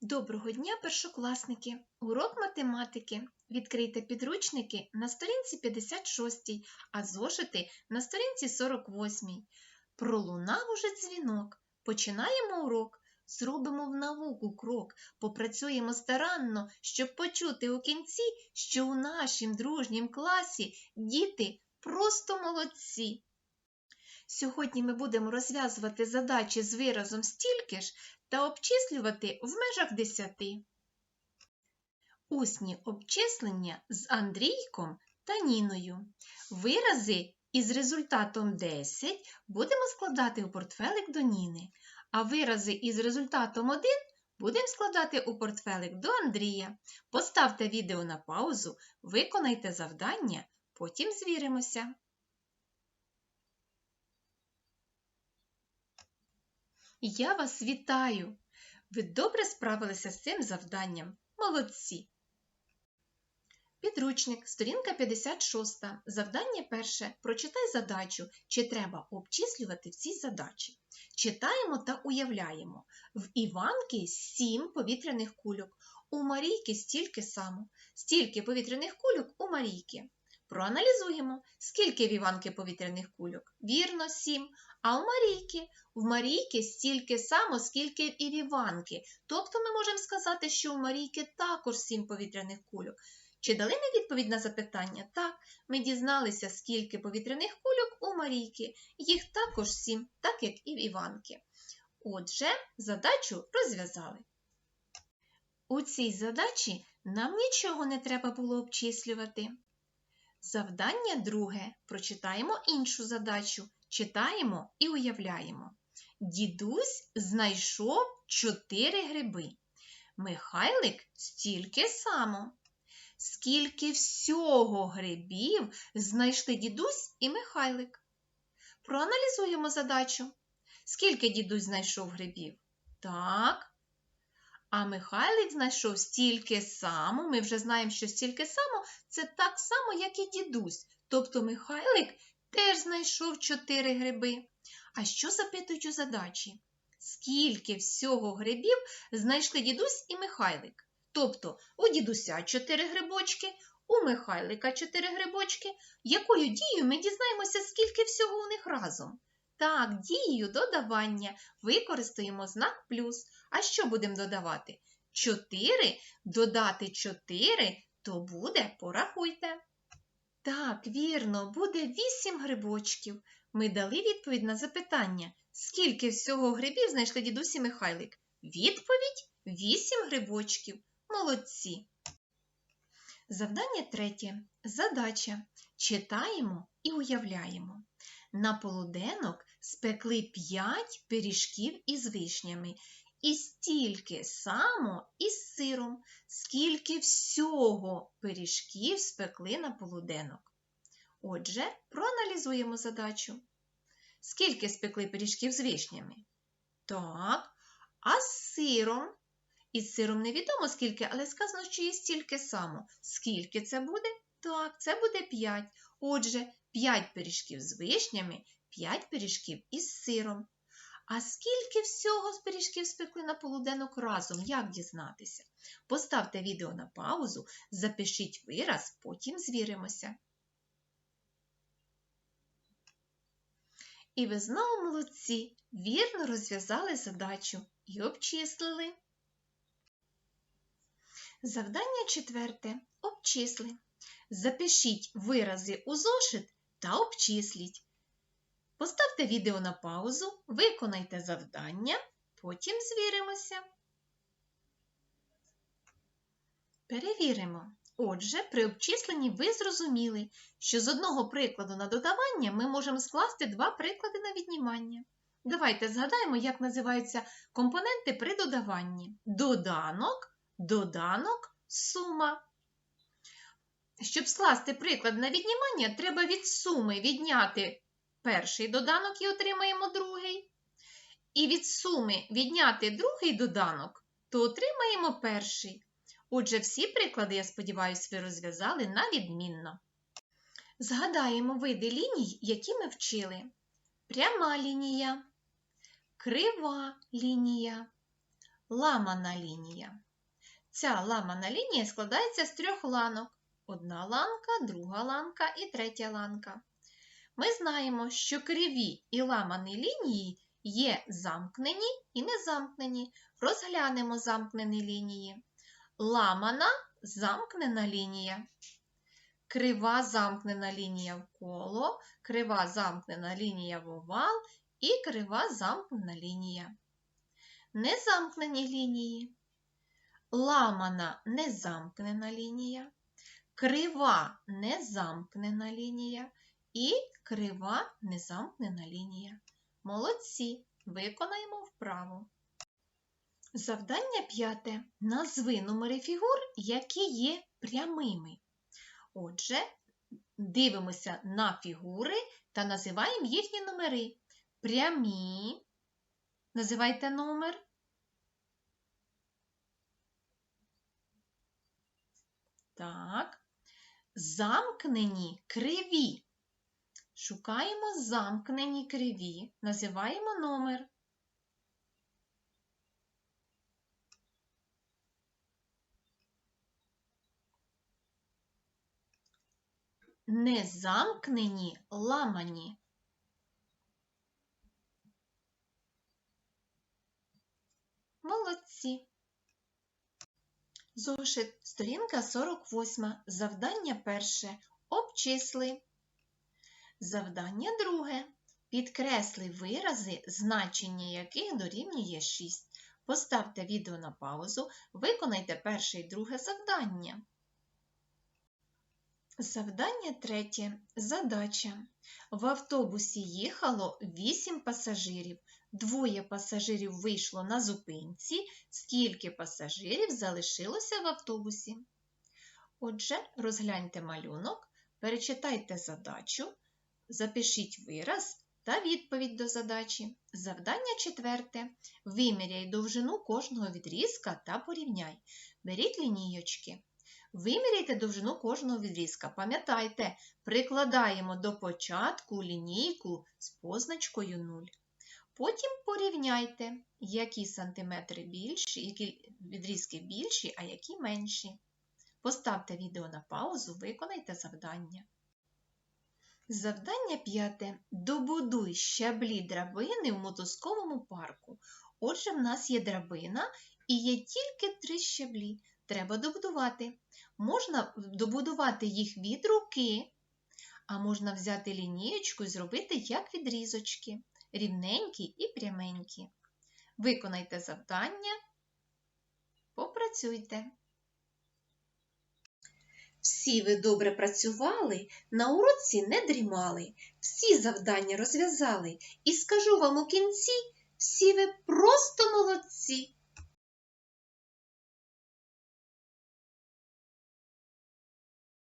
Доброго дня, першокласники! Урок математики. Відкрийте підручники на сторінці 56, а зошити на сторінці 48. Пролунав уже дзвінок. Починаємо урок. Зробимо в науку крок, попрацюємо старанно, щоб почути у кінці, що у нашім дружнім класі діти просто молодці. Сьогодні ми будемо розв'язувати задачі з виразом стільки ж та обчислювати в межах 10. Усні обчислення з Андрійком та Ніною. Вирази із результатом 10 будемо складати у портфелик до Ніни, а вирази із результатом 1 будемо складати у портфелик до Андрія. Поставте відео на паузу, виконайте завдання, потім звіримося. Я вас вітаю! Ви добре справилися з цим завданням. Молодці! Підручник, сторінка 56. Завдання перше. Прочитай задачу, чи треба обчислювати всі задачі. Читаємо та уявляємо. В Іванки 7 повітряних кульок. У Марійки стільки само. Стільки повітряних кульок у Марійки. Проаналізуємо, скільки в Іванки повітряних кульок. Вірно, 7. А у Марійки? В Марійки стільки само, скільки і в Іванки. Тобто ми можемо сказати, що у Марійки також 7 повітряних кульок. Чи дали ми відповідь на запитання? Так, ми дізналися, скільки повітряних кульок у Марійки. Їх також 7, так як і в Іванки. Отже, задачу розв'язали. У цій задачі нам нічого не треба було обчислювати. Завдання друге. Прочитаємо іншу задачу. Читаємо і уявляємо. Дідусь знайшов чотири гриби. Михайлик стільки само. Скільки всього грибів знайшли дідусь і Михайлик? Проаналізуємо задачу. Скільки дідусь знайшов грибів? Так. А Михайлик знайшов стільки само. Ми вже знаємо, що стільки само це так само, як і дідусь. Тобто Михайлик теж знайшов чотири гриби. А що запитують у задачі? Скільки всього грибів знайшли дідусь і Михайлик? Тобто у дідуся чотири грибочки, у Михайлика чотири грибочки. Якою дією ми дізнаємося, скільки всього у них разом? Так, дією додавання використаємо знак плюс. А що будемо додавати? 4 додати 4, то буде, порахуйте. Так, вірно, буде 8 грибочків. Ми дали відповідь на запитання, скільки всього грибів знайшли дідусі Михайлик? Відповідь 8 грибочків. Молодці. Завдання третє. Задача. Читаємо і уявляємо. На полуденок спекли 5 пиріжків із вишнями. І стільки само із сиром, скільки всього пиріжків спекли на полуденок. Отже, проаналізуємо задачу. Скільки спекли пиріжків з вишнями? Так, а з сиром? Із сиром невідомо скільки, але сказано, що є стільки само. Скільки це буде? Так, це буде 5. Отже, 5 пиріжків з вишнями, 5 пиріжків із сиром. А скільки всього з пиріжків спекли на полуденок разом, як дізнатися? Поставте відео на паузу, запишіть вираз, потім звіримося. І ви знову молодці, вірно розв'язали задачу і обчислили. Завдання четверте. Обчисли. Запишіть вирази у зошит та обчисліть. Поставте відео на паузу, виконайте завдання, потім звіримося. Перевіримо. Отже, при обчисленні ви зрозуміли, що з одного прикладу на додавання ми можемо скласти два приклади на віднімання. Давайте згадаємо, як називаються компоненти при додаванні. Доданок, доданок, сума. Щоб скласти приклад на віднімання, треба від суми відняти перший доданок і отримаємо другий. І від суми відняти другий доданок, то отримаємо перший. Отже, всі приклади, я сподіваюся, ви розв'язали на відмінно. Згадаємо види ліній, які ми вчили: пряма лінія, крива лінія, ламана лінія. Ця ламана лінія складається з трьох ланок. Одна ланка, друга ланка і третя ланка. Ми знаємо, що криві і ламані лінії є замкнені і незамкнені. Розглянемо замкнені лінії. Ламана замкнена лінія. Крива замкнена лінія в коло, крива замкнена лінія в овал і крива замкнена лінія. Незамкнені лінії. Ламана незамкнена лінія, крива незамкнена лінія і крива незамкнена лінія. Молодці! Виконаємо вправу. Завдання п'яте. Назви номери фігур, які є прямими. Отже, дивимося на фігури та називаємо їхні номери. Прямі. Називайте номер. Так. Замкнені криві. Шукаємо замкнені криві. Називаємо номер. Незамкнені ламані. Молодці. Зошит, сторінка 48. Завдання перше. Обчисли. Завдання друге. Підкресли вирази, значення яких дорівнює 6. Поставте відео на паузу, виконайте перше і друге завдання. Завдання третє. Задача. В автобусі їхало 8 пасажирів. Двоє пасажирів вийшло на зупинці. Скільки пасажирів залишилося в автобусі? Отже, розгляньте малюнок, перечитайте задачу, запишіть вираз та відповідь до задачі. Завдання четверте. Виміряй довжину кожного відрізка та порівняй. Беріть лінійочки. Виміряйте довжину кожного відрізка. Пам'ятайте, прикладаємо до початку лінійку з позначкою 0. Потім порівняйте, які сантиметри більші, які відрізки більші, а які менші. Поставте відео на паузу, виконайте завдання. Завдання п'яте. Добудуй щаблі драбини в мотузковому парку. Отже, в нас є драбина і є тільки три щаблі. Треба добудувати. Можна добудувати їх від руки, а можна взяти лінієчку і зробити як відрізочки, рівненькі і пряменькі. Виконайте завдання, попрацюйте. Всі ви добре працювали, на уроці не дрімали, всі завдання розв'язали, і скажу вам у кінці, всі ви просто молодці.